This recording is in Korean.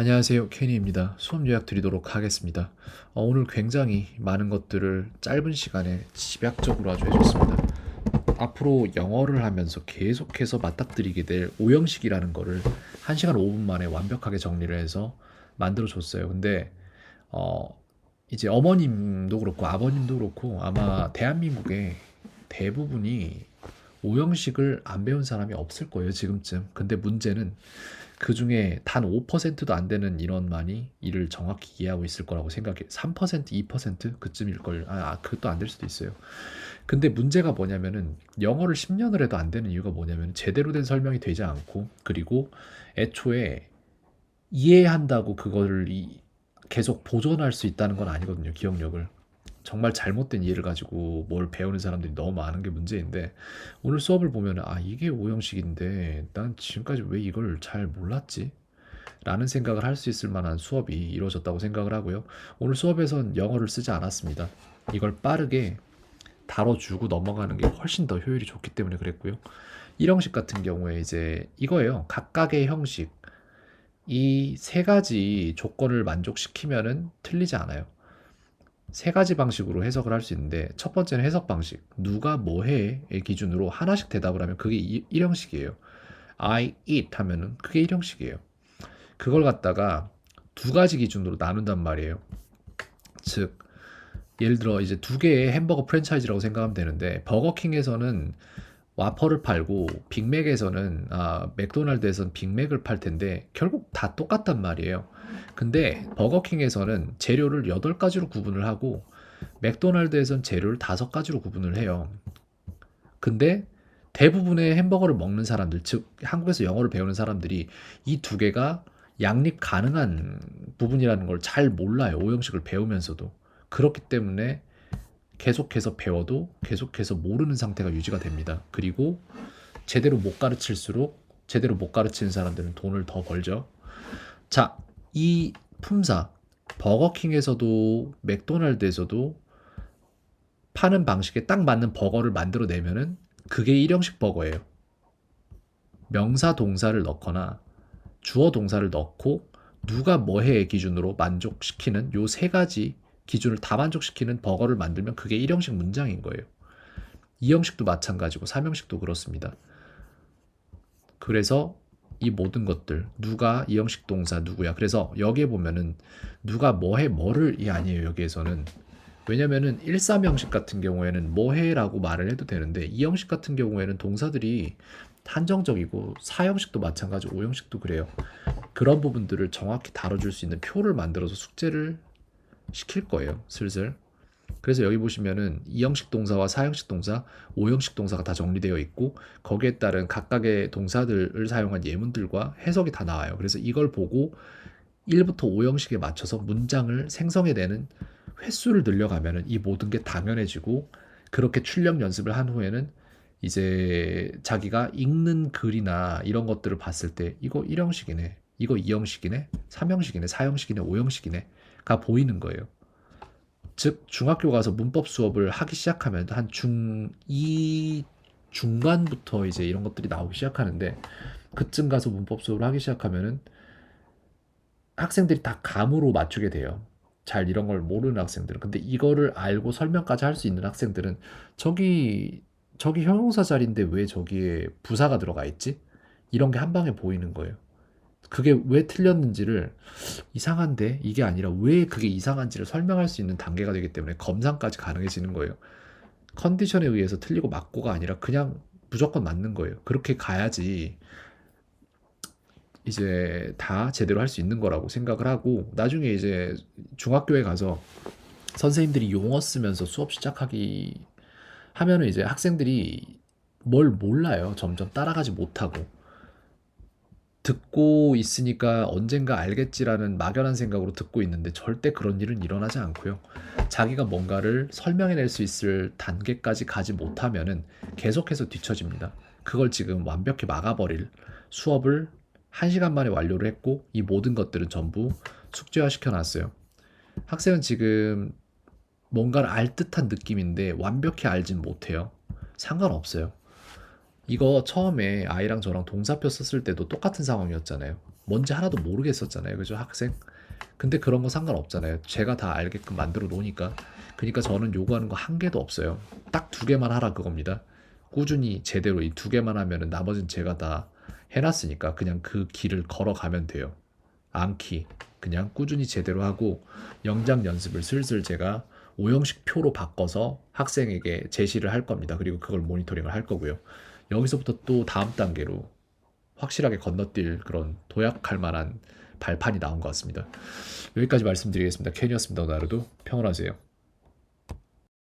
안녕하세요. 케니입니다. 수업 요약 드리도록 하겠습니다. 어, 오늘 굉장히 많은 것들을 짧은 시간에 집약적으로 아주 해줬습니다. 앞으로 영어를 하면서 계속해서 맞닥뜨리게 될 오형식이라는 거를 1시간 5분 만에 완벽하게 정리를 해서 만들어 줬어요. 근데 어, 이제 어머님도 그렇고 아버님도 그렇고 아마 대한민국의 대부분이 오형식을 안 배운 사람이 없을 거예요, 지금쯤. 근데 문제는 그 중에 단 5%도 안 되는 인원만이 이를 정확히 이해하고 있을 거라고 생각해. 3%, 2% 그쯤일 걸. 아, 아, 그것도 안 될 수도 있어요. 근데 문제가 뭐냐면은 영어를 10년을 해도 안 되는 이유가 뭐냐면 제대로 된 설명이 되지 않고 그리고 애초에 이해한다고 그거를 이- 계속 보존할 수 있다는 건 아니거든요. 기억력을. 정말 잘못된 이해를 가지고 뭘 배우는 사람들이 너무 많은 게 문제인데 오늘 수업을 보면 아 이게 오형식인데 난 지금까지 왜 이걸 잘 몰랐지? 라는 생각을 할 수 있을 만한 수업이 이루어졌다고 생각을 하고요. 오늘 수업에선 영어를 쓰지 않았습니다. 이걸 빠르게 다뤄주고 넘어가는 게 훨씬 더 효율이 좋기 때문에 그랬고요. 1형식 같은 경우에 이제 이거예요. 각각의 형식. 이 세 가지 조건을 만족시키면은 틀리지 않아요. 세 가지 방식으로 해석을 할 수 있는데 첫 번째는 해석 방식. 누가 뭐 해의 기준으로 하나씩 대답을 하면 그게 1형식이에요. I eat 하면은 그게 1형식이에요. 그걸 갖다가 두 가지 기준으로 나눈단 말이에요. 즉 예를 들어 이제 두 개의 햄버거 프랜차이즈라고 생각하면 되는데 버거킹에서는 와퍼를 팔고 빅맥에서는 아 맥도날드에서는 빅맥을 팔 텐데 결국 다 똑같단 말이에요. 근데 버거킹에서는 재료를 8가지로 구분을 하고 맥도날드에서는 재료를 5가지로 구분을 해요. 근데 대부분의 햄버거를 먹는 사람들, 즉 한국에서 영어를 배우는 사람들이 이 두 개가 양립 가능한 부분이라는 걸 잘 몰라요. 오형식을 배우면서도. 그렇기 때문에 계속해서 배워도 계속해서 모르는 상태가 유지가 됩니다. 그리고 제대로 못 가르칠수록 제대로 못 가르치는 사람들은 돈을 더 벌죠. 자, 이 품사 버거킹에서도 맥도날드에서도 파는 방식에 딱 맞는 버거를 만들어 내면은 그게 일형식 버거예요. 명사 동사를 넣거나 주어 동사를 넣고 누가 뭐해의 기준으로 만족시키는 요 세 가지 기준을 다 만족시키는 버거를 만들면 그게 일형식 문장인 거예요. 이형식도 마찬가지고 삼형식도 그렇습니다. 그래서 이 모든 것들 누가 이 형식 동사 누구야. 그래서 여기에 보면은 누가 뭐해 뭐를이 아니에요. 여기에서는 왜냐면은 1, 3형식 같은 경우에는 뭐해라고 말을 해도 되는데 2형식 같은 경우에는 동사들이 한정적이고 4형식도 마찬가지 5형식도 그래요. 그런 부분들을 정확히 다뤄줄 수 있는 표를 만들어서 숙제를 시킬 거예요. 슬슬. 그래서 여기 보시면은 2형식 동사와 4형식 동사, 5형식 동사가 다 정리되어 있고 거기에 따른 각각의 동사들을 사용한 예문들과 해석이 다 나와요. 그래서 이걸 보고 1부터 5형식에 맞춰서 문장을 생성해내는 횟수를 늘려가면은 이 모든 게 당연해지고 그렇게 출력 연습을 한 후에는 이제 자기가 읽는 글이나 이런 것들을 봤을 때 이거 1형식이네, 이거 2형식이네, 3형식이네, 4형식이네, 5형식이네가 보이는 거예요. 즉 중학교 가서 문법 수업을 하기 시작하면 한 중2 중간부터 이제 이런 것들이 나오기 시작하는데 그쯤 가서 문법 수업을 하기 시작하면은 학생들이 다 감으로 맞추게 돼요. 잘 이런 걸 모르는 학생들은. 근데 이거를 알고 설명까지 할 수 있는 학생들은 저기 저기 형용사 자리인데 왜 저기에 부사가 들어가 있지? 이런 게 한 방에 보이는 거예요. 그게 왜 틀렸는지를 이상한데 이게 아니라 왜 그게 이상한지를 설명할 수 있는 단계가 되기 때문에 검상까지 가능해지는 거예요. 컨디션에 의해서 틀리고 맞고가 아니라 그냥 무조건 맞는 거예요. 그렇게 가야지 이제 다 제대로 할 수 있는 거라고 생각을 하고 나중에 이제 중학교에 가서 선생님들이 용어 쓰면서 수업 시작하기 하면은 이제 학생들이 뭘 몰라요. 점점 따라가지 못하고 듣고 있으니까 언젠가 알겠지라는 막연한 생각으로 듣고 있는데 절대 그런 일은 일어나지 않고요. 자기가 뭔가를 설명해낼 수 있을 단계까지 가지 못하면은 계속해서 뒤처집니다. 그걸 지금 완벽히 막아버릴 수업을 한 시간 만에 완료를 했고 이 모든 것들은 전부 숙제화 시켜놨어요. 학생은 지금 뭔가를 알 듯한 느낌인데 완벽히 알진 못해요. 상관없어요. 이거 처음에 아이랑 저랑 동사표 썼을 때도 똑같은 상황이었잖아요. 뭔지 하나도 모르겠었잖아요. 그죠? 학생. 근데 그런 거 상관없잖아요. 제가 다 알게끔 만들어 놓으니까. 그러니까 저는 요구하는 거 한 개도 없어요. 딱 두 개만 하라 그겁니다. 꾸준히 제대로 이 두 개만 하면은 나머지는 제가 다 해놨으니까 그냥 그 길을 걸어가면 돼요. 암기 그냥 꾸준히 제대로 하고 영작 연습을 슬슬 제가 오형식 표로 바꿔서 학생에게 제시를 할 겁니다. 그리고 그걸 모니터링을 할 거고요. 여기서부터 또 다음 단계로 확실하게 건너뛸 그런 도약할 만한 발판이 나온 것 같습니다. 여기까지 말씀드리겠습니다. 캔이었습니다. 오늘 하루도 평온하세요.